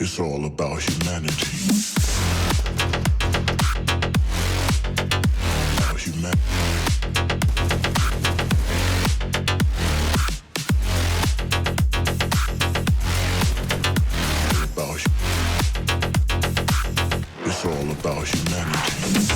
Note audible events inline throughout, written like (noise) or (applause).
It's all about humanity. About human- About It's all about humanity.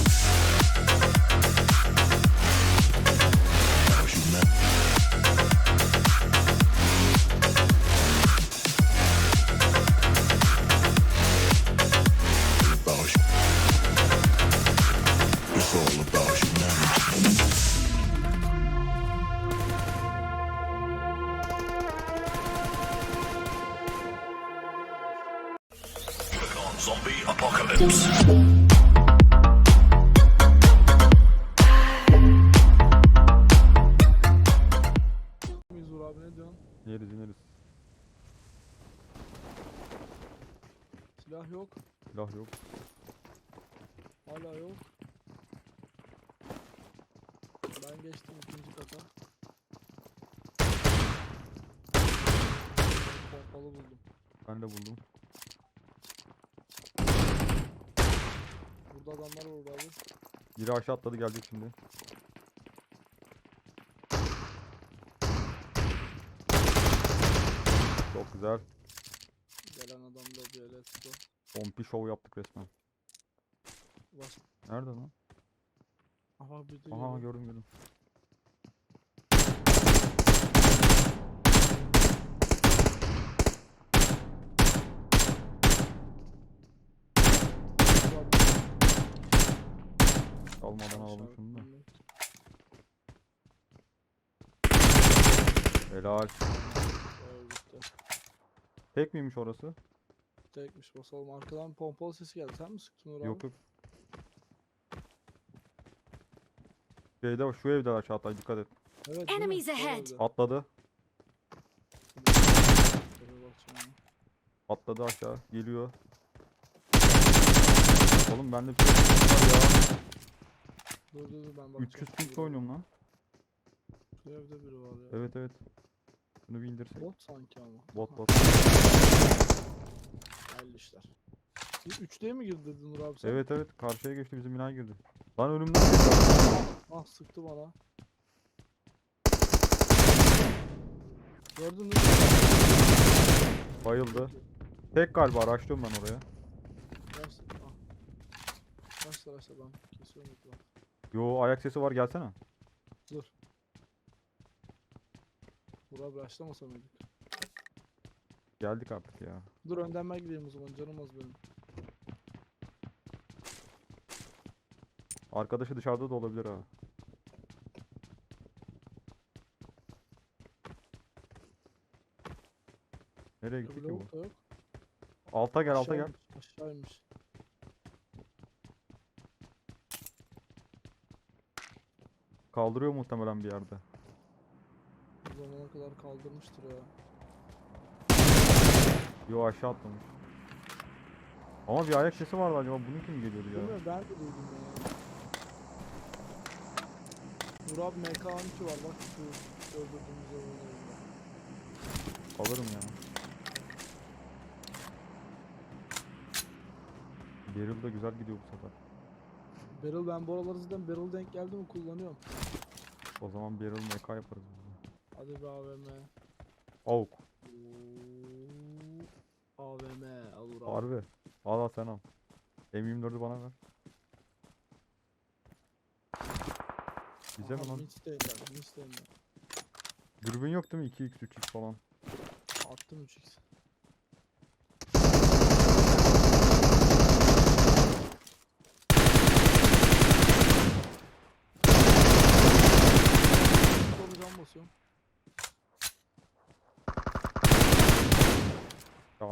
Zombie apocalypse. Miyiz Uğur abi ne diyorsun? Yeriz ineriz. Silah yok. Silah yok. Hala yok. Ben geçtim ikinci kata. Pompalı buldum. Ben de buldum. Burada adamlar var abi. Biri aşağı atladı gelecek şimdi. Çok güzel. Gelen adam da bir let's go. Pompi show yaptık resmen. Var. Nerede lan? Aha bir de Aha gördüm gördüm. Uğur abi, Almadan alalım şunu da. Helal. Tek miymiş orası? Tekmiş basalım. Arkadan pompalı sesi geldi. Sen mi sıktın Uğur Yok abi? yok. Şeyde var, şu evde aşağı atlayın dikkat et. Evet. değil mi? Enemies ahead. Atladı. Bakacağım. Atladı aşağı. Geliyor. Oğlum bende bir şey var ya. Dur dur dur ben bakacağım. 300 Dur, ping oynuyorum lan. Şu evde biri var ya. Evet evet. Şunu bir indirsek. Bot sanki ama. Bot bot. Hayırlı işler. Siz 3D'ye mi girdin Nur abi sen? Evet evet karşıya geçti bizim binaya girdi. Lan önümden geçti. Ah sıktı bana. Gördün mü? Bayıldı. Tek galiba araçlıyorum ben oraya. Başla. Ah. Başla başla ben kesiyorum ekranı. Yo ayak sesi var gelsene. Dur. Nur abi başlamasa mıydık? Geldik artık ya. Dur önden ben gideyim o zaman canım az benim. Arkadaşı dışarıda da olabilir ha. Nereye gitti ki bu? Yok. Alta gel alta gel. Aşağıymış, Kaldırıyor muhtemelen bir yerde. Bu zamana kadar kaldırmıştır ya. Yo aşağı atlamış. Ama bir ayak sesi vardı acaba bunun kim geliyordu ya? Bilmiyorum ben de duydum ya. Nur abi MK12 var bak şu öldürdüğümüz önünde. Alırım ya. Beryl da güzel gidiyor bu sefer. Beryl ben bu aralar zaten Beryl denk geldi mi kullanıyorum. O zaman Beryl MK yaparız biz de. Hadi be AVM. Avuk. Oo, AVM olur abi. Harbi. Al al sen al. M24'ü bana ver. Bize mi Aha, lan? Midstay'den, Midstay'den. Dürbün yok değil mi? 2x 3x falan. Attım 3x.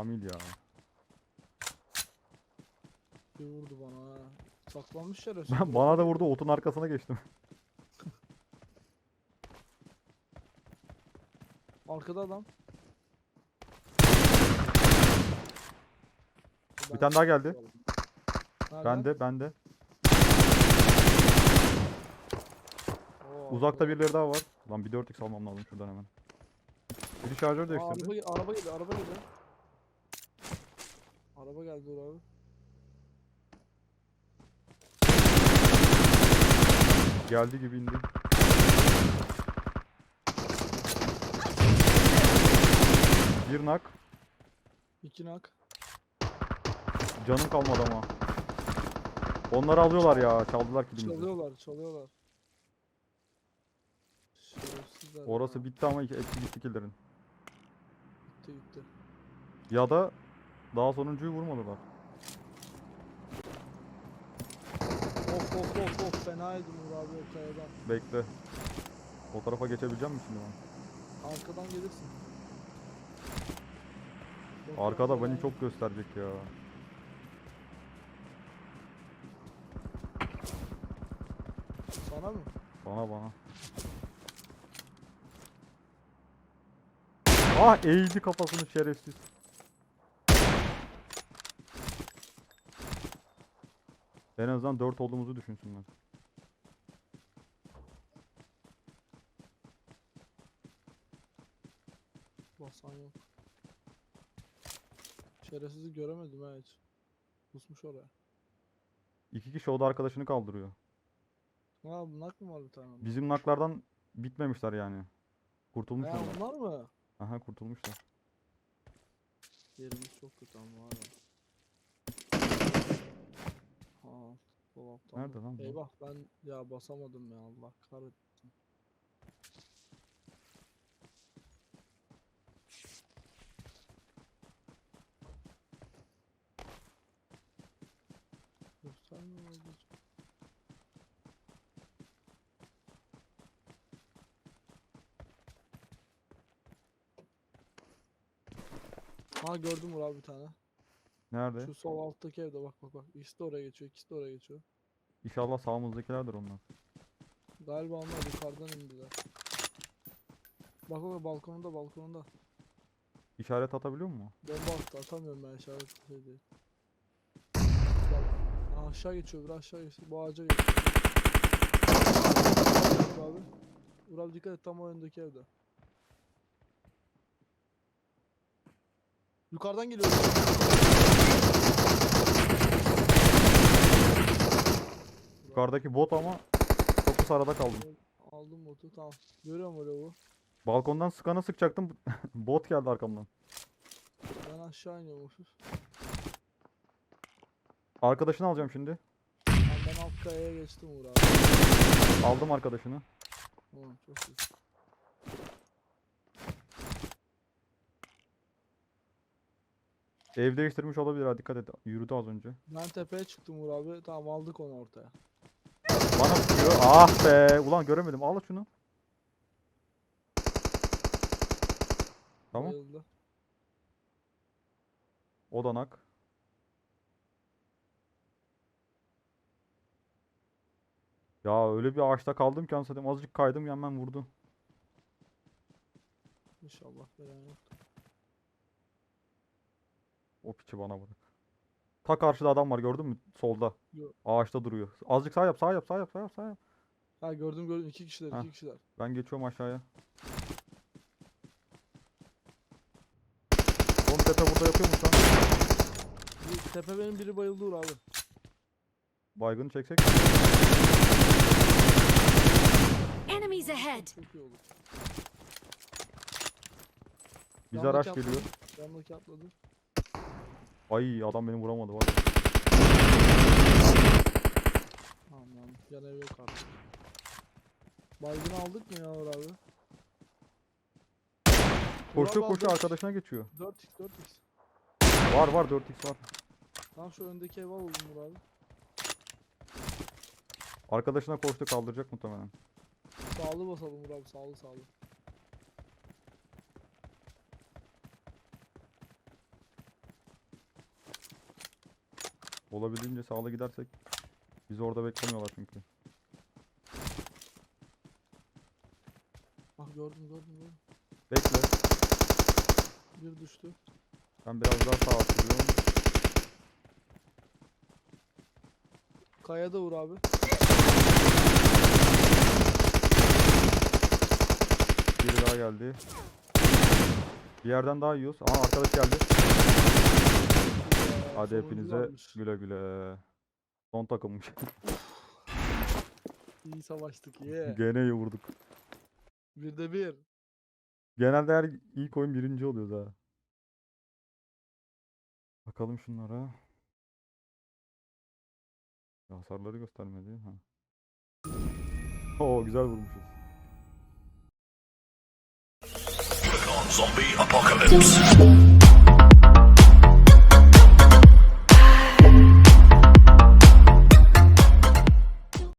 Kamil ya. Bir vurdu bana ha. Saklanmış yere. Ben bana da vurdu otun arkasına geçtim. (laughs) Arkada adam. Bir tane daha geldi. Nerede? Ben de ben de. Oo, Uzakta birileri daha var. Lan bir 4x almam lazım şuradan hemen. Biri şarjör Aa, değiştirdi. araba, araba geliyor, araba geliyor. Araba geldi Uğur abi. Geldi gibi indi. Bir nak. İki nak. Canım kalmadı ama. Onları alıyorlar ya. Çaldılar kilimizi. Çalıyorlar çalıyorlar. Şerefsizler Orası bitti ama iki- hepsi gitti killerin. Gitti gitti. Ya da daha sonuncuyu vurmadılar. Of of of of fenaydım Uğur abi o kayadan. Bekle. O tarafa geçebileceğim mi şimdi ben? Arkadan gelirsin. Yok, Arkada yok, beni yok. çok gösterecek ya. Sana mı? Bana bana. Ah eğildi kafasını şerefsiz. En azından 4 olduğumuzu düşünsünler. Basan yok. Şerefsizi göremedim ha hiç. Pusmuş oraya. İki kişi o da arkadaşını kaldırıyor. Ha bunak mı var bir tane? Bizim naklardan bitmemişler yani. Kurtulmuşlar. Ha onlar mı? Aha kurtulmuşlar. Yerimiz çok kötü ama var ya. Ha, dolaptan. Nerede lan bu? Eyvah ben ya basamadım ya Allah kahretsin. Ha gördüm Uğur abi bir tane. Nerede? Şu sol alttaki evde bak bak bak. İkisi de oraya geçiyor, ikisi de oraya geçiyor. İnşallah sağımızdakilerdir onlar. Galiba onlar yukarıdan indiler. Bak bak balkonunda balkonunda. İşaret atabiliyor mu? Bomba attı atamıyorum ben işaret şey değil. Bak Aa, aşağı geçiyor bir aşağı geçiyor. Bu ağaca geçiyor. Abi. Abi dikkat et tam o öndeki evde. Yukarıdan geliyor. Yukarıdaki bot ama çok kısa arada kaldım. Aldım botu tamam. Görüyorum öyle bu. Balkondan sıkana sıkacaktım. (laughs) bot geldi arkamdan. Ben aşağı iniyorum hafif. Arkadaşını alacağım şimdi. Tamam, ben alt kayaya geçtim Uğur abi. Aldım arkadaşını. Tamam çok iyi. Ev değiştirmiş olabilir ha dikkat et. Yürüdü az önce. Ben tepeye çıktım Uğur abi. Tamam aldık onu ortaya. Ah be. Ulan göremedim. Al şunu. Tamam. Bayıldı. Odanak. Ya öyle bir ağaçta kaldım ki anasını azıcık kaydım hemen vurdu. İnşallah yok. O piçi bana bırak. Ta karşıda adam var gördün mü? Solda. Yo- Ağaçta duruyor. Azıcık sağ yap, sağ yap, sağ yap, sağ yap, sağ yap. Ha gördüm gördüm iki kişiler Ha. iki kişiler. Ben geçiyorum aşağıya. Oğlum tepe burada yapıyormuş lan. Bir, tepe benim biri bayıldı Uğur abi. Baygını çeksek. mi? Enemies ahead! Çok iyi olur. Bize Yandaki araç atladı, geliyor. Yandaki atladı. Ay adam beni vuramadı var. Tamam yani yan ev yok artık. Baygını aldık mı ya Uğur abi? Koşuyor aldık. arkadaşına geçiyor. 4x 4x. Var var 4x var. Tamam şu öndeki ev alalım Uğur abi. Arkadaşına koştu kaldıracak muhtemelen. Sağlı basalım Uğur abi sağlı sağlı. Olabildiğince sağla gidersek. Bizi orada beklemiyorlar çünkü. Ah gördüm gördüm gördüm. Bekle. Bir düştü. Ben biraz daha sağa atlıyorum. Kayada Uğur abi. Biri daha geldi. Bir yerden daha yiyoruz. Aa arkadaş geldi. Hadi hepinize güle güle. Son takımmış. (laughs) İyi savaştık ye. (laughs) Gene iyi vurduk. Bir de bir. Genelde her ilk oyun birinci oluyoruz ha. Bakalım şunlara. Ya Hasarları göstermedi. Ha. Oo güzel vurmuşuz. Zombie apocalypse.